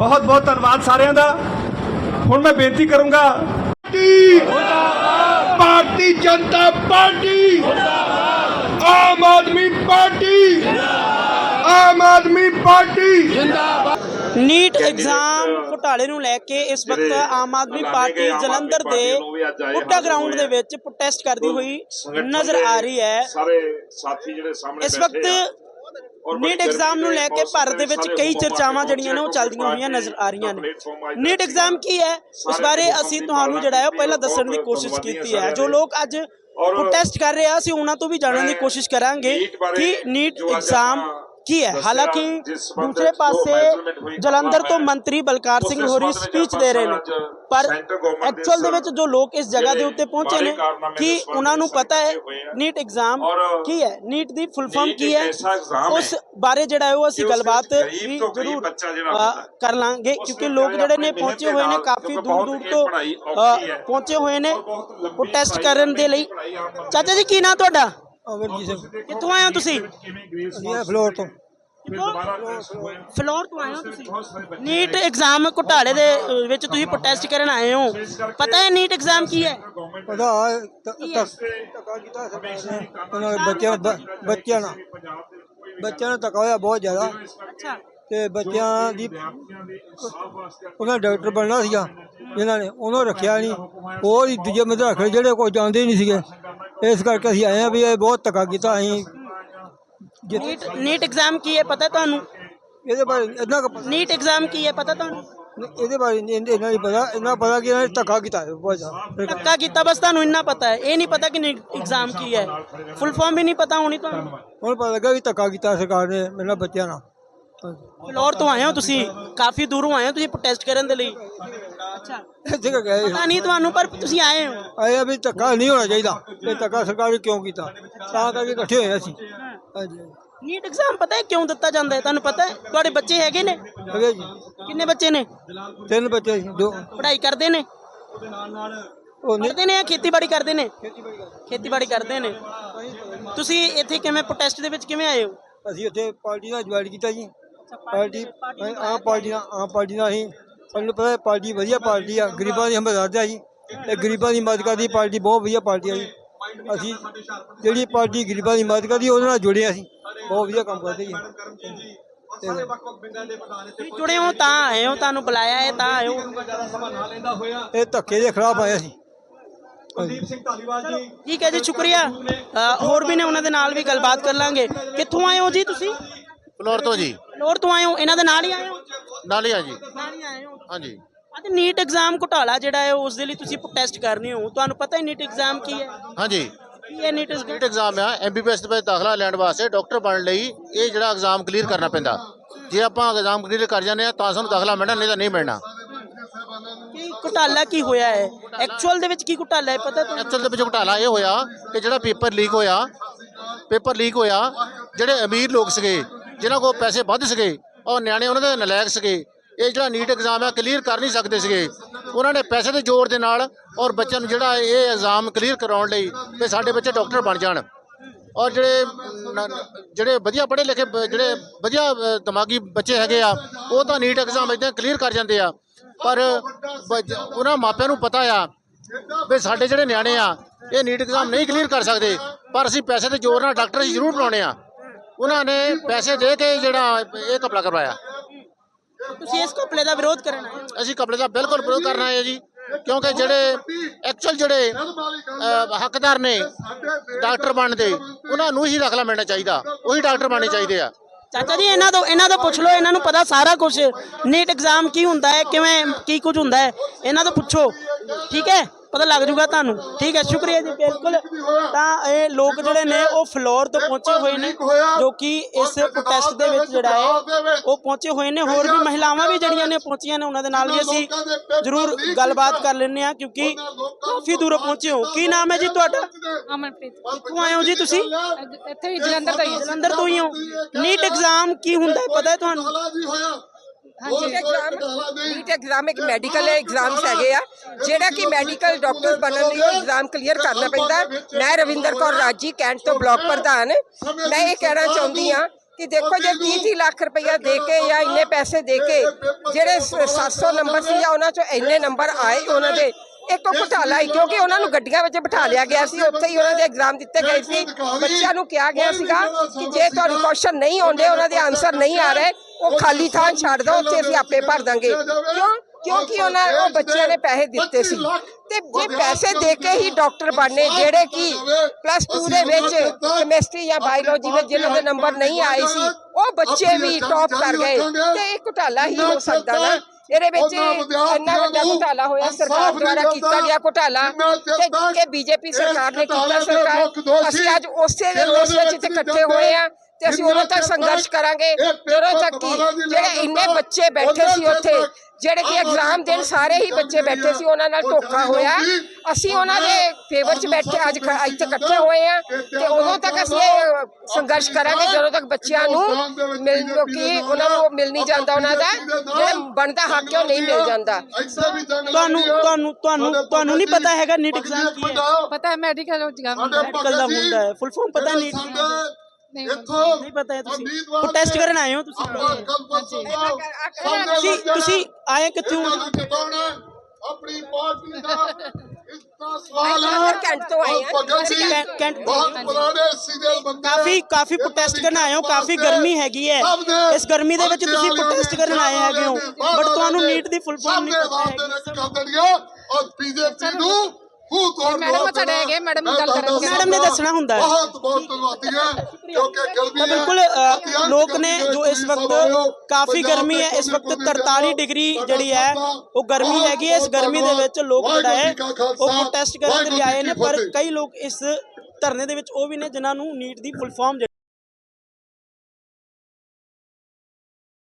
ਬਹੁਤ ਬਹੁਤ ਧੰਨਵਾਦ ਸਾਰਿਆਂ ਦਾ। ਹੁਣ ਮੈਂ ਬੇਨਤੀ ਕਰੂੰਗਾ। Party Bharatiya Janata party. Aam Aadmi party. Aam Aadmi party. NEET exam ਘੁਟਾਲੇ ਨੂੰ ਲੈ ਕੇ ਇਸ ਵਕਤ ਆਮ ਆਦਮੀ ਪਾਰਟੀ ਜਲੰਧਰ ਦੇ ਪੁੱਟਾ ਗਰਾਊਂਡ ਦੇ ਵਿੱਚ ਪ੍ਰੋਟੈਸਟ ਕਰਦੀ ਹੋਈ ਨਜ਼ਰ ਆ ਰਹੀ ਹੈ। ਸਾਰੇ ਸਾਥੀ ਜਿਹੜੇ ਸਾਹਮਣੇ ਇਸ ਬੈਠੇ ਆ, ਵਕਤ ਨੀਟ ਐਗਜ਼ਾਮ ਨੂੰ ਲੈ ਕੇ ਭਾਰਤ ਦੇ ਵਿੱਚ ਕਈ ਚਰਚਾਵਾਂ ਜਿਹੜੀਆਂ ਨੇ ਉਹ ਚੱਲਦੀਆਂ ਹੋਈਆਂ ਨਜ਼ਰ ਆ ਰਹੀਆਂ ਨੇ। ਨੀਟ ਐਗਜ਼ਾਮ ਕੀ ਹੈ? ਉਸ ਬਾਰੇ ਅਸੀਂ ਤੁਹਾਨੂੰ ਜਿਹੜਾ ਹੈ ਉਹ ਪਹਿਲਾਂ ਦੱਸਣ ਦੀ ਕੋਸ਼ਿਸ਼ ਕੀਤੀ ਹੈ। ਜੋ ਲੋਕ ਅੱਜ ਪ੍ਰੋਟੈਸਟ ਕਰ ਰਹੇ ਆ ਅਸੀਂ ਉਹਨਾਂ ਤੋਂ ਵੀ ਜਾਣਨ ਦੀ ਕੋਸ਼ਿਸ਼ ਕਰਾਂਗੇ ਕਿ ਨੀਟ ਐਗਜ਼ਾਮ ਕੀ ਹੈ ਹਾਲਾਂਕਿ ਦੂਸਰੇ ਪਾਸੇ ਜਲੰਧਰ ਤੋਂ ਮੰਤਰੀ ਬਲਕਾਰ ਸਿੰਘ ਹੋਰੀ ਸਪੀਚ ਦੇ ਰਹੇ ਨੇ ਪਰ ਐਕਚੁਅਲ ਦੇ ਵਿੱਚ ਜੋ ਲੋਕ ਇਸ ਜਗ੍ਹਾ ਦੇ ਉੱਤੇ ਪਹੁੰਚੇ ਨੇ ਕਿ ਉਹਨਾਂ ਨੂੰ ਪਤਾ ਹੈ ਨੀਟ ਐਗਜ਼ਾਮ ਕੀ ਹੈ ਨੀਟ ਦੀ ਫੁੱਲ ਫਾਰਮ ਕੀ ਹੈ ਉਸ ਬਾਰੇ ਜਿਹੜਾ ਹੈ ਉਹ ਅਸੀਂ ਗੱਲਬਾਤ ਵੀ ਜ਼ਰੂਰ ਕਰ ਲਾਂਗੇ ਕਿਉਂਕਿ ਲੋਕ ਜਿਹੜੇ ਨੇ ਪਹੁੰਚੇ ਹੋਏ ਨੇ ਕਾਫੀ ਦੂਰ ਦੂਰ ਤੋਂ ਪਹੁੰਚੇ ਹੋਏ ਨੇ ਪ੍ਰੋਟੈਸਟ ਕਰਨ ਦੇ ਲਈ ਚਾਚਾ ਜੀ ਕੀ ਨਾਂ ਤੁਹਾਡਾ ਅਮਰਜੀਤ ਸਿੰਘ ਕਿੱਥੋਂ ਆਏ ਹੋ ਤੁਸੀਂ? ਇਹ ਫਲੋਰ ਤੋਂ। ਫਲੋਰ ਤੋਂ ਆਏ ਹੋ ਤੁਸੀਂ? ਨੀਟ ਐਗਜ਼ਾਮ ਘੁਟਾਲੇ ਦੇ ਵਿੱਚ ਤੁਸੀਂ ਪ੍ਰੋਟੈਸਟ ਕਰਨ ਆਏ ਹੋ। ਪਤਾ ਹੈ ਨੀਟ ਐਗਜ਼ਾਮ ਕੀ ਹੈ? ਪਤਾ ਧੱਕਾ ਕੀਤਾ ਉਹਨਾਂ ਬੱਚਿਆਂ ਨਾਲ ਬੱਚਿਆਂ ਨੂੰ ਧੱਕਾ ਹੋਇਆ ਬਹੁਤ ਜ਼ਿਆਦਾ। ਅੱਛਾ। ਤੇ ਬੱਚਿਆਂ ਦੀ ਉਹਨਾਂ ਡਾਕਟਰ ਬਣਨਾ ਸੀਗਾ। ਜਿਨ੍ਹਾਂ ਨੇ ਉਹਨੂੰ ਰੱਖਿਆ ਨਹੀਂ। ਹੋਰ ਹੀ ਦੂਜੇ ਰੱਖ ਲਏ ਜਿਹੜੇ ਕੋਈ ਜਾਣਦੇ ਨਹੀਂ ਸੀਗੇ। ਇਸ ਕਰਕੇ ਅਸੀਂ ਆਏ ਆ ਵੀ ਇਹ ਬਹੁਤ ਧੱਕਾ ਕੀਤਾ ਅਸੀਂ ਨੀਟ ਨੀਟ ਐਗਜ਼ਾਮ ਕੀ ਹੈ ਪਤਾ ਤੁਹਾਨੂੰ? ਇਹਦੇ ਬਾਰੇ ਇੰਨਾ ਕੁ ਨੀਟ ਐਗਜ਼ਾਮ ਕੀ ਹੈ ਪਤਾ ਤੁਹਾਨੂੰ? ਇਹਦੇ ਬਾਰੇ ਨਹੀਂ ਇੰਨਾ ਨਹੀਂ ਪਤਾ ਇੰਨਾ ਪਤਾ ਕਿ ਇਹਨਾਂ ਨੇ ਧੱਕਾ ਕੀਤਾ ਹੈ ਬਹੁਤ ਜ਼ਿਆਦਾ। ਧੱਕਾ ਕੀਤਾ ਬਸ ਤੁਹਾਨੂੰ ਇੰਨਾ ਪਤਾ ਹੈ। ਇਹ ਨਹੀਂ ਪਤਾ ਕਿ ਨੀਟ ਐਗਜ਼ਾਮ ਕੀ ਹੈ। ਫੁੱਲ ਫਾਰਮ ਵੀ ਨਹੀਂ ਪਤਾ ਹੋਣੀ ਤੁਹਾਨੂੰ? ਹੁਣ ਪਤਾ ਲੱਗਾ ਵੀ ਧੱਕਾ ਕੀਤਾ ਸਰਕਾਰ ਨੇ ਮੇਰੇ ਬੱਚਿਆਂ ਨਾਲ। ਹਾਂਜੀ। ਫਲੋਰ ਤੋਂ ਆਏ ਹੋ ਤੁਸੀਂ? ਕਾਫੀ ਦੂਰੋਂ ਆਏ ਹੋ ਤੁਸੀਂ ਪ੍ਰੋਟੈਸਟ ਕਰਨ ਦੇ ਲਈ? ਅੱਛਾ। ਇੱਥੇ ਕਿ ਗਏ ਪਤਾ ਨਹੀਂ ਤੁਹਾਨੂੰ ਪਰ ਤੁਸੀਂ ਆਏ ਹੋ। ਆਏ ਆ ਵੀ ਧੱਕਾ ਨਹੀਂ ਹੋਣਾ ਚਾਹੀਦਾ। ਇਹ ਧੱਕਾ ਸਰਕਾਰ ਨੇ ਕਿਉਂ ਕੀਤਾ? ਤਾਂ ਕਰਕੇ ਇਕੱਠੇ ਹੋਏ ਅਸੀਂ। ਹਾਂਜੀ ਨੀਟ ਐਗਜ਼ਾਮ ਪਤਾ ਹੈ ਕਿਉਂ ਦਿੱਤਾ ਜਾਂਦਾ ਹੈ? ਤੁਹਾਨੂੰ ਪਤਾ ਹੈ? ਤੁਹਾਡੇ ਬੱਚੇ ਹੈਗੇ ਨੇ? ਅਗੇ ਜੀ। ਕਿੰਨੇ ਬੱਚੇ ਨੇ? ਤਿੰਨ ਬੱਚੇ ਸੀ ਦੋ। ਪੜ੍ਹਾਈ ਕਰਦੇ ਨੇ? ਉਹ ਨਹੀਂ। ਪੜ੍ਹਦੇ ਨੇ ਜਾਂ ਖੇਤੀਬਾੜੀ ਕਰਦੇ ਨੇ? ਖੇਤੀਬਾੜੀ ਕਰਦੇ ਨੇ। ਤੁਸੀਂ ਇੱਥੇ ਕਿਵੇਂ ਪ੍ਰੋਟੈਸਟ ਦੇ ਵਿੱਚ ਕਿਵੇਂ ਆਏ ਹੋ? ਅਸੀਂ ਉੱਥੇ ਪਾਰਟੀ ਨਾਲ ਜੁਆਇਨ ਕੀਤਾ ਜੀ। ਪਾਰਟੀ ਆਮ ਪਾਰਟੀ ਨਾਲ ਆਮ ਪਾਰਟੀ ਨਾਲ ਅਸੀਂ ਸਾਨੂੰ ਪਤਾ ਹੈ ਪਾਰਟੀ ਵਧੀਆ ਪਾਰਟੀ ਆ ਗਰੀਬਾਂ ਦੀ ਹਮਦਰਦ ਆ ਜੀ। ਇਹ ਗਰੀਬਾਂ ਦੀ ਮਦਦ ਕਰਦੀ ਪਾਰਟੀ ਬਹੁਤ ਵਧੀਆ ਪਾਰਟੀ ਆ ਜੀ। ਅਸੀਂ ਜਿਹੜੀ ਪਾਰਟੀ ਗਰੀਬਾਂ ਦੀ ਮਦਦ ਕਰਦੀ ਉਹਦੇ ਨਾਲ ਜੁੜੇ ਅਸੀਂ। ਬਹੁਤ ਵਧੀਆ ਕੰਮ ਕਰਦੇ ਜੀ। ਤੁਸੀਂ ਜੁੜੇ ਹੋ ਤਾਂ ਆਏ ਹੋ ਤੁਹਾਨੂੰ ਬੁਲਾਇਆ ਹੈ ਤਾਂ ਆਏ ਹੋ ਇਹ ਧੱਕੇ ਦੇ ਖਿਲਾਫ ਆਏ ਅਸੀਂ। ਠੀਕ ਹੈ ਜੀ ਸ਼ੁਕਰੀਆ। ਅ, ਹੋਰ ਵੀ ਨੇ ਉਹਨਾਂ ਦੇ ਨਾਲ ਵੀ ਗੱਲਬਾਤ ਕਰ ਲਾਂਗੇ। ਕਿੱਥੋਂ ਆਏ ਹੋ ਜੀ ਤੁਸੀਂ? ਫਲੋਰ ਤੋਂ ਜੀ। ਲੋਰ ਤੋਂ ਆਏ ਹੋ ਇਹਨਾਂ ਦੇ ਨਾਲ ਹੀ ਆਏ ਹੋ? ਨਾਲ ਹੀ ਆ ਜੀ। ਨਾਲ ਹੀ ਆਏ ਹੋ। ਹਾਂਜੀ। ਨੀਟ ਐਗਜ਼ਾਮ ਘੁਟਾਲਾ ਜਿਹੜਾ ਹੈ ਉਸ ਦੇ ਲਈ ਤੁਸੀਂ ਪ੍ਰੋਟੈਸਟ ਕਰਨੇ ਹੋ। ਤੁਹਾਨੂੰ ਪਤਾ ਹੈ ਨੀਟ ਐਗਜ਼ਾਮ ਕੀ ਹੈ? ਹਾਂਜੀ। ਕੀ ਹੈ ਨੀਟ ਨੀਟ ਐਗਜ਼ਾਮ ਆ ਐਮਬੀਬੀਐਸ ਦੇ ਵਿੱਚ ਦਾਖਲਾ ਲੈਣ ਵਾਸਤੇ ਡਾਕਟਰ ਬਣਨ ਲਈ ਇਹ ਜਿਹੜਾ ਐਗਜ਼ਾਮ ਕਲੀਅਰ ਕਰਨਾ ਪੈਂਦਾ। ਜੇ ਆਪਾਂ ਐਗਜ਼ਾਮ ਕਲੀਅਰ ਕਰ ਜਾਂਦੇ ਆ ਤਾਂ ਸਾਨੂੰ ਦਾਖਲਾ ਮਿਲਣਾ ਨਹੀਂ ਤਾਂ ਨਹੀਂ ਮਿਲਣਾ। ਕੀ ਘੁਟਾਲਾ ਕੀ ਹੋਇਆ ਹੈ? ਐਕਚੁਅਲ ਦੇ ਵਿੱਚ ਕੀ ਘੁਟਾਲਾ ਹੈ ਪਤਾ ਤੁਹਾਨੂੰ? ਐਕਚੁਅਲ ਦੇ ਵਿੱਚ ਘੁਟਾਲਾ ਇਹ ਹੋਇਆ ਕਿ ਜਿਹੜਾ ਪੇਪਰ ਲੀਕ ਹੋਇਆ ਪੇਪਰ ਲੀਕ ਹੋਇਆ ਜਿਹੜੇ ਅਮੀਰ ਲੋਕ ਸੀਗੇ ਜਿਨ੍ਹਾਂ ਕੋਲ ਪੈਸੇ ਵੱਧ ਸੀਗੇ ਔਰ ਨਿਆਣੇ ਉਹਨਾਂ ਦੇ ਨਲਾਇਕ ਸੀਗੇ। ਇਹ ਜਿਹੜਾ ਨੀਟ ਐਗਜ਼ਾਮ ਆ ਕਲੀਅਰ ਕਰ ਨਹੀਂ ਸਕਦੇ ਸੀਗੇ। ਉਹਨਾਂ ਨੇ ਪੈਸੇ ਦੇ ਜ਼ੋਰ ਦੇ ਨਾਲ ਔਰ ਬੱਚਿਆਂ ਨੂੰ ਜਿਹੜਾ ਇਹ ਐਗਜ਼ਾਮ ਕਲੀਅਰ ਕਰਾਉਣ ਲਈ ਕਿ ਸਾਡੇ ਬੱਚੇ ਡਾਕਟਰ ਬਣ ਜਾਣ। ਔਰ ਜਿਹੜੇ ਜਿਹੜੇ ਵਧੀਆ ਪੜ੍ਹੇ ਲਿਖੇ ਜਿਹੜੇ ਵਧੀਆ ਦਿਮਾਗੀ ਬੱਚੇ ਹੈਗੇ ਆ, ਉਹ ਤਾਂ ਨੀਟ ਐਗਜ਼ਾਮ ਇਦਾਂ ਕਲੀਅਰ ਕਰ ਜਾਂਦੇ ਆ। ਪਰ ਬ- ਉਹਨਾਂ ਮਾਪਿਆਂ ਨੂੰ ਪਤਾ ਆ ਵੀ ਸਾਡੇ ਜਿਹੜੇ ਨਿਆਣੇ ਆ, ਇਹ ਨੀਟ ਐਗਜ਼ਾਮ ਨਹੀਂ ਕਲੀਅਰ ਕਰ ਸਕਦੇ। ਪਰ ਅਸੀਂ ਪੈਸੇ ਦੇ ਜ਼ੋਰ ਨਾਲ ਡਾਕਟਰ ਅਸੀਂ ਜ਼ਰੂਰ ਬਣਾਉਣੇ ਆ। ਉਹਨਾਂ ਨੇ ਪੈਸੇ ਦੇ ਕੇ ਜਿਹੜਾ ਇਹ ਕਪੜਾ ਕਰਵਾਇਆ। ਤੁਸੀਂ ਇਸ ਘਪਲੇ ਦਾ ਵਿਰੋਧ ਕਰਨ ਹੋ? ਅਸੀਂ ਕਪੜੇ ਦਾ ਬਿਲਕੁਲ ਵਿਰੋਧ ਕਰਨਾ ਹੈ ਜੀ ਕਿਉਂਕਿ ਜਿਹੜੇ ਐਕਚੁਅਲ ਜਿਹੜੇ ਹੱਕਦਾਰ ਨੇ ਡਾਕਟਰ ਬਣਨ ਦੇ ਉਹਨਾਂ ਨੂੰ ਹੀ ਦਾਖਲਾ ਮਿਲਣਾ ਚਾਹੀਦਾ ਉਹੀ ਡਾਕਟਰ ਬਣਨੇ ਚਾਹੀਦੇ ਆ। ਚਾਚਾ ਜੀ ਇਹਨਾਂ ਤੋਂ ਇਹਨਾਂ ਤੋਂ ਪੁੱਛ ਲਓ ਇਹਨਾਂ ਨੂੰ ਪਤਾ ਸਾਰਾ ਕੁਝ ਨੀਟ ਐਗਜ਼ਾਮ ਕੀ ਹੁੰਦਾ ਹੈ ਕਿਵੇਂ ਕੀ ਕੁਝ ਹੁੰਦਾ ਹੈ ਇਹਨਾਂ ਤੋਂ ਪੁੱਛੋ। ਠੀਕ ਹੈ? ਪਤਾ ਲੱਗ ਜੂਗਾ ਤੁਹਾਨੂੰ। ਠੀਕ ਹੈ ਸ਼ੁਕਰੀਆ ਜੀ ਬਿਲਕੁਲ। ਤਾਂ ਇਹ ਲੋਕ ਜਿਹੜੇ ਨੇ ਉਹ ਫਲੋਰ ਤੋਂ ਪਹੁੰਚੇ ਹੋਏ ਨੇ ਜੋ ਕਿ ਇਸ ਪ੍ਰੋਟੈਸਟ ਦੇ ਵਿੱਚ ਜਿਹੜਾ ਹੈ ਉਹ ਪਹੁੰਚੇ ਹੋਏ ਨੇ। ਹੋਰ ਵੀ ਮਹਿਲਾਵਾਂ ਵੀ ਜਿਹੜੀਆਂ ਨੇ ਪਹੁੰਚੀਆਂ ਨੇ ਉਹਨਾਂ ਦੇ ਨਾਲ ਵੀ ਅਸੀਂ ਜ਼ਰੂਰ ਗੱਲਬਾਤ ਕਰ ਲੈਂਦੇ ਆ ਕਿਉਂਕਿ ਕਾਫੀ ਦੂਰੋਂ ਪਹੁੰਚੇ ਹੋ। ਕੀ ਨਾਮ ਹੈ ਜੀ ਤੁਹਾਡਾ? ਅਮਨਪ੍ਰੀਤ। ਕਿੱਥੋਂ ਆਏ ਹੋ ਜੀ ਤੁਸੀਂ? ਇੱਥੇ ਹੀ ਜਲੰਧਰ ਤੋਂ ਹੀ ਹਾਂ। ਜਲੰਧਰ ਤੋਂ ਹੀ ਹੋ। ਨੀਟ ਐਗਜ਼ਾਮ ਕੀ ਹੁੰਦਾ ਹੈ? ਪਤਾ ਹੈ ਤੁਹਾਨੂੰ? ਨੀਟ ਐਗਜ਼ਾਮ ਇੱਕ ਮੈਡੀਕਲ ਐਗਜ਼ਾਮਸ ਹੈਗੇ ਆ। ਜਿਹੜਾ ਕਿ ਮੈਡੀਕਲ ਡਾਕਟਰ ਬਣਨ ਲਈ ਐਗਜ਼ਾਮ ਕਲੀਅਰ ਕਰਨਾ ਪੈਂਦਾ। ਹੈ। ਮੈਂ ਰਵਿੰਦਰ ਕੌਰ ਰਾਜੀ ਕੈਂਟ ਤੋਂ ਬਲਾਕ ਪ੍ਰਧਾਨ। ਮੈਂ ਇਹ ਕਹਿਣਾ ਚਾਹੁੰਦੀ ਆ ਕਿ ਦੇਖੋ ਜੇ 30 30 ਲੱਖ ਰੁਪਇਆ ਦੇ ਕੇ ਜਾਂ ਇੰਨੇ ਪੈਸੇ ਦੇ ਕੇ ਜਿਹੜੇ ਸ- 700 ਨੰਬਰ ਸੀ ਜਾਂ ਉਹਨਾਂ ਚੋਂ ਇੰਨੇ ਨੰਬਰ ਆਏ ਉਹਨਾਂ ਦੇ ਇੱਕ ਘੁਟਾਲਾ ਹੀ ਕਿਉਂਕਿ ਉਹਨਾਂ ਨੂੰ ਗੱਡੀਆਂ ਵਿੱਚ ਬਿਠਾ ਲਿਆ ਗਿਆ ਸੀ ਉੱਥੇ ਹੀ ਉਹਨਾਂ ਦੇ ਐਗਜ਼ਾਮ ਦਿੱਤੇ ਗਏ ਸੀ। ਬੱਚਿਆਂ ਨੂੰ ਕਿਹਾ ਗਿਆ ਸੀਗਾ ਕਿ ਜੇ ਤੁਹਾਨੂੰ ਕੁਐਸਚਨ ਨਹੀਂ ਆਉਂਦੇ ਉਹਨਾਂ ਦੇ ਆਨਸਰ ਨਹੀਂ ਆ ਰਹੇ ਉਹ ਖਾਲੀ ਥਾਂ ਛੱਡ ਦਿਓ ਉੱਥੇ ਅਸੀਂ ਆਪੇ ਭਰ ਦਾਂਗੇ। ਕਿਉਂ? ਕਿਉਂਕਿ ਉਹਨਾਂ ਉਹ ਬੱਚਿਆਂ ਨੇ ਪੈਸੇ ਦਿੱਤੇ ਸੀ। ਤੇ ਜੇ ਪੈਸੇ ਦੇ ਕੇ ਹੀ ਡਾਕਟਰ ਬਣਨੇ ਜਿਹੜੇ ਕਿ ਪਲੱਸ 2 ਦੇ ਵਿੱਚ ਕੈਮਿਸਟਰੀ ਜਾਂ ਬਾਇਓਲੋਜੀ ਵਿੱਚ ਜਿਨ੍ਹਾਂ ਦੇ ਨੰਬਰ ਨਹੀਂ ਆਏ ਸੀ ਉਹ ਬੱਚੇ ਵੀ ਟੌਪ ਕਰ ਗਏ। ਤੇ ਇਹ ਘੁਟਾਲਾ ਹੀ ਹੋ ਸਕਦਾ ਨਾ ਇਹਦੇ ਵਿੱਚ ਇੰਨਾ ਵੱਡਾ ਘੁਟਾਲਾ ਹੋਇਆ ਸਰਕਾਰ ਦੁਆਰਾ ਕੀਤਾ ਗਿਆ ਘੁਟਾਲਾ। ਤੇ ਕਿ ਬੀਜੇਪੀ ਸਰਕਾਰ ਨੇ ਕੀਤਾ ਸਰਕਾਰ ਅਸੀਂ ਅੱਜ ਉਸੇ ਦੇ ਰੋਸ ਵਿੱਚ ਇਕੱਠੇ ਹੋਏ ਆ। ਤੇ ਅਸੀਂ ਉਦੋਂ ਤੱਕ ਸੰਘਰਸ਼ ਕਰਾਂਗੇ। ਜਦੋਂ ਤੱਕ ਕਿ ਜਿਹੜੇ ਇੰਨੇ ਬੱਚੇ ਬੈਠੇ ਸੀ ਉੱਥੇ ਜਿਹੜੇ ਕਿ ਐਗਜ਼ਾਮ ਦੇਣ ਸਾਰੇ ਹੀ ਬੱਚੇ ਬੈਠੇ ਸੀ ਉਹਨਾਂ ਨਾਲ ਧੋਖਾ ਹੋਇਆ। ਅਸੀਂ ਉਹਨਾਂ ਦੇ ਫੇਵਰ 'ਚ ਬੈਠੇ ਅੱਜ ਇੱਥੇ ਇਕੱਠੇ ਹੋਏ ਆ ਤੇ ਉਦੋਂ ਤੱਕ ਅਸੀਂ ਇਹ ਸੰਘਰਸ਼ ਕਰਾਂਗੇ ਜਦੋਂ ਤੱਕ ਬੱਚਿਆਂ ਨੂੰ ਮਿਲ ਕਿ ਉਹਨਾਂ ਨੂੰ ਮਿਲ ਨਹੀਂ ਜਾਂਦਾ ਉਹਨਾਂ ਦਾ ਜਿਹੜਾ ਬਣਦਾ ਹੱਕ ਉਹ ਨਹੀਂ ਮਿਲ ਜਾਂਦਾ। ਤੁਹਾਨੂੰ ਤੁਹਾਨੂੰ ਤੁਹਾਨੂੰ ਤੁਹਾਨੂੰ ਨਹੀਂ ਪਤਾ ਹੈਗਾ ਨੀਟ ਐਗਜ਼ਾਮ ਕੀ ਹੈ। ਪਤਾ ਹੈ ਮੈਡੀਕਲ ਐਗਜ਼ਾਮ ਮੈਡੀਕਲ ਦਾ ਹੁੰਦਾ ਹੈ। ਫੁੱਲ ਫਾਰਮ ਪਤਾ ਨੀਟ ਨਹੀਂ ਨਹੀਂ ਪਤਾ ਹੈ ਤੁਸੀਂ। ਉਹ ਟੈਸਟ ਕਰਨ ਆਏ ਹੋ ਤੁਸੀਂ? ਤੁਸੀਂ ਤੁਸੀਂ ਆਏ ਕਿੱਥੋਂ? ਆਪਣੀ ਪਾਰਟੀ ਦਾ ਇਸਦਾ ਸਵਾਲ ਅਸੀਂ ਕੈਂਟ ਤੋਂ ਆਏ ਹਾਂ। ਭਗਤ ਜੀ ਕੈਂਟ- ਬਹੁਤ ਹਾਂ। ਪੁਰਾਣੇ ਸੀਰੀਅਲ ਬੰਦੇ ਕਾਫੀ ਕਾਫੀ ਪ੍ਰੋਟੈਸਟ ਕਰਨ ਆਏ ਹੋ ਕਾਫੀ ਗਰਮੀ ਹੈਗੀ ਹੈ। ਇਸ ਗਰਮੀ ਦੇ ਵਿੱਚ ਤੁਸੀਂ ਪ੍ਰੋਟੈਸਟ ਕਰਨ ਆਏ ਹੈਗੇ ਹੋ। ਬਟ ਤੁਹਾਨੂੰ ਨੀਟ ਦੀ ਫੁੱਲ ਫਾਰਮ ਨਹੀਂ ਪਤਾ ਦੇਣਗੇ ਔਰ ਬੀਜੇਪੀ ਨੂੰ ਹੂ ਤੋੜ ਮੈਡਮ ਸਾਡੇ ਹੈਗੇ, ਮੈਡਮ ਗੱਲ ਕਰਨਗੇ। ਮੈਡਮ ਨੇ ਦੱਸਣਾ ਹੁੰਦਾ ਹੈ। ਬਹੁਤ ਬਹੁਤ ਧੰਨਵਾਦੀ ਹੈ ਕਿਉਂਕਿ ਗਰਮੀ ਤਾਂ ਹੈ ਬਿਲਕੁਲ ਲੋਕ ਨੇ ਜੋ ਇਸ ਵਕਤ ਕਾਫੀ ਗਰਮੀ ਹੈ ਇਸ ਵਕਤ 43 ਡਿਗਰੀ ਜਿਹੜੀ ਹੈ ਉਹ ਗਰਮੀ ਹੈਗੀ ਹੈ ਇਸ ਗਰਮੀ ਦੇ ਵਿੱਚ ਲੋਕ ਜਿਹੜਾ ਹੈ ਉਹ ਪ੍ਰੋਟੈਸਟ ਕਰਨ ਦੇ ਲਈ ਆਏ ਨੇ ਪਰ ਕਈ ਲੋਕ ਇਸ ਧਰਨੇ ਦੇ ਵਿੱਚ ਉਹ ਵੀ ਨੇ ਜਿਨ੍ਹਾਂ ਨੂੰ ਨੀਟ ਦੀ ਫੁੱਲ ਫਾਰਮ